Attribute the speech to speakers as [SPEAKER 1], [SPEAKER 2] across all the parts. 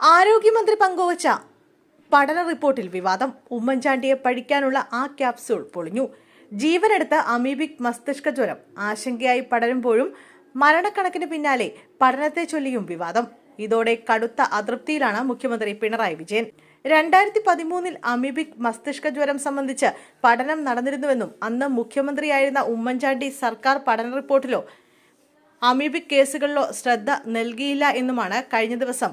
[SPEAKER 1] ആരോഗ്യമന്ത്രി പങ്കുവച്ച പഠന റിപ്പോർട്ടിൽ വിവാദം. ഉമ്മൻചാണ്ടിയെ പഠിക്കാനുള്ള ആ ക്യാപ്സ്യൂൾ പൊളിഞ്ഞു. ജീവനെടുത്ത അമീബിക് മസ്തിഷ്ക ജ്വരം ആശങ്കയായി പടരുമ്പോഴും മരണക്കണക്കിന് പിന്നാലെ പഠനത്തെ ചൊല്ലിയും വിവാദം. ഇതോടെ കടുത്ത അതൃപ്തിയിലാണ് മുഖ്യമന്ത്രി പിണറായി വിജയൻ. രണ്ടായിരത്തി പതിമൂന്നിൽ അമീബിക് മസ്തിഷ്ക ജ്വരം സംബന്ധിച്ച് പഠനം നടന്നിരുന്നുവെന്നും അന്ന് മുഖ്യമന്ത്രിയായിരുന്ന ഉമ്മൻചാണ്ടി സർക്കാർ പഠന റിപ്പോർട്ടിലോ അമീബിക് കേസുകളിലോ ശ്രദ്ധ നൽകിയില്ല എന്നുമാണ് കഴിഞ്ഞ ദിവസം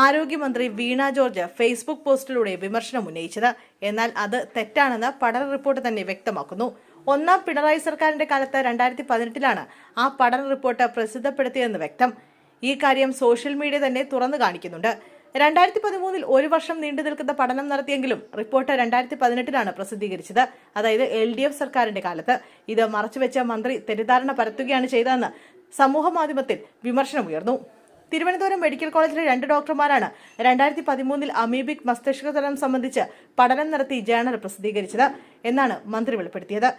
[SPEAKER 1] ആരോഗ്യമന്ത്രി വീണ ജോർജ് ഫേസ്ബുക്ക് പോസ്റ്റിലൂടെ വിമർശനം ഉന്നയിച്ചത്. എന്നാൽ അത് തെറ്റാണെന്ന് പഠന റിപ്പോർട്ട് തന്നെ വ്യക്തമാക്കുന്നു. ഒന്നാം പിണറായി സർക്കാരിന്റെ കാലത്ത് രണ്ടായിരത്തി പതിനെട്ടിലാണ് ആ പഠന റിപ്പോർട്ട് പ്രസിദ്ധപ്പെടുത്തിയതെന്ന് വ്യക്തം. ഈ കാര്യം സോഷ്യൽ മീഡിയ തന്നെ തുറന്നു കാണിക്കുന്നുണ്ട്. രണ്ടായിരത്തി പതിമൂന്നിൽ ഒരു വർഷം നീണ്ടു നിൽക്കുന്ന പഠനം നടത്തിയെങ്കിലും റിപ്പോർട്ട് രണ്ടായിരത്തി പതിനെട്ടിലാണ് പ്രസിദ്ധീകരിച്ചത്. അതായത് എൽ ഡി എഫ് സർക്കാരിന്റെ കാലത്ത്. ഇത് മറച്ചുവെച്ച മന്ത്രി തെറ്റിദ്ധാരണ പരത്തുകയാണ് ചെയ്തതെന്ന് സമൂഹ മാധ്യമത്തിൽ വിമർശനമുയർന്നു. തിരുവനന്തപുരം മെഡിക്കൽ കോളേജിലെ രണ്ട് ഡോക്ടർമാരാണ് രണ്ടായിരത്തി പതിമൂന്നിൽ അമീബിക് മസ്തിഷ്കതലം സംബന്ധിച്ച് പഠനം നടത്തി ജേണൽ പ്രസിദ്ധീകരിച്ചത് എന്നാണ് മന്ത്രി വെളിപ്പെടുത്തിയത്.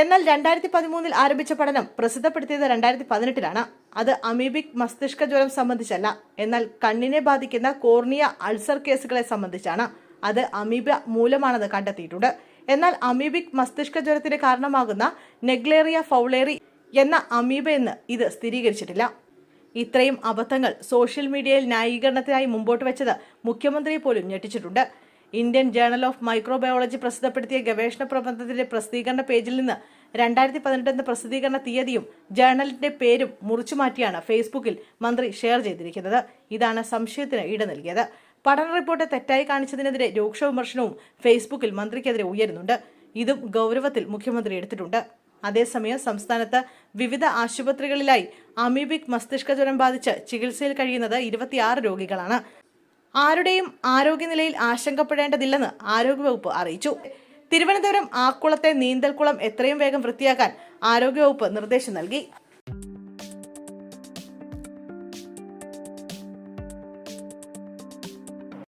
[SPEAKER 1] എന്നാൽ രണ്ടായിരത്തി പതിമൂന്നിൽ ആരംഭിച്ച പഠനം പ്രസിദ്ധപ്പെടുത്തിയത് രണ്ടായിരത്തി പതിനെട്ടിലാണ് അത് അമീബിക് മസ്തിഷ്ക ജ്വരം സംബന്ധിച്ചല്ല. എന്നാൽ കണ്ണിനെ ബാധിക്കുന്ന കോർണിയ അൾസർ കേസുകളെ സംബന്ധിച്ചാണ്. അത് അമീബ മൂലമാണെന്ന് കണ്ടെത്തിയിട്ടുണ്ട്. എന്നാൽ അമീബിക് മസ്തിഷ്ക ജ്വരത്തിന് കാരണമാകുന്ന നെഗ്ലേറിയ ഫൗളേറി എന്ന അമീബ എന്ന് ഇത് സ്ഥിരീകരിച്ചിട്ടില്ല. ഇത്രയും അബദ്ധങ്ങൾ സോഷ്യൽ മീഡിയയിൽ ന്യായീകരണത്തിനായി മുമ്പോട്ട് വെച്ചത് മുഖ്യമന്ത്രിയെ പോലും ഞെട്ടിച്ചിട്ടുണ്ട്. ഇന്ത്യൻ ജേണൽ ഓഫ് മൈക്രോബയോളജി പ്രസിദ്ധപ്പെടുത്തിയ ഗവേഷണ പ്രബന്ധത്തിന്റെ പ്രസിദ്ധീകരണ പേജിൽ നിന്ന് രണ്ടായിരത്തി പതിനെട്ട് എന്ന പ്രസിദ്ധീകരണ തീയതിയും ജേണലിന്റെ പേരും മുറിച്ചു മാറ്റിയാണ് ഫേസ്ബുക്കിൽ മന്ത്രി ഷെയർ ചെയ്തിരിക്കുന്നത്. ഇതാണ് സംശയത്തിന് ഇട നൽകിയത്. പഠന റിപ്പോർട്ട് തെറ്റായി കാണിച്ചതിനെതിരെ രൂക്ഷ വിമർശനവും ഫേസ്ബുക്കിൽ മന്ത്രിക്കെതിരെ ഉയരുന്നുണ്ട്. ഇതും ഗൗരവത്തിൽ മുഖ്യമന്ത്രി എടുത്തിട്ടുണ്ട്. അതേസമയം സംസ്ഥാനത്ത് വിവിധ ആശുപത്രികളിലായി അമീബിക് മസ്തിഷ്ക ജ്വരം ബാധിച്ച് ചികിത്സയിൽ കഴിയുന്നത് ഇരുപത്തിയാറ് രോഗികളാണ്. ആരുടെയും ആരോഗ്യനിലയിൽ ആശങ്കപ്പെടേണ്ടതില്ലെന്ന് ആരോഗ്യവകുപ്പ് അറിയിച്ചു. തിരുവനന്തപുരം ആക്കുളത്തെ നീന്തൽക്കുളം എത്രയും വേഗം വൃത്തിയാക്കാൻ ആരോഗ്യവകുപ്പ് നിർദ്ദേശം നൽകി.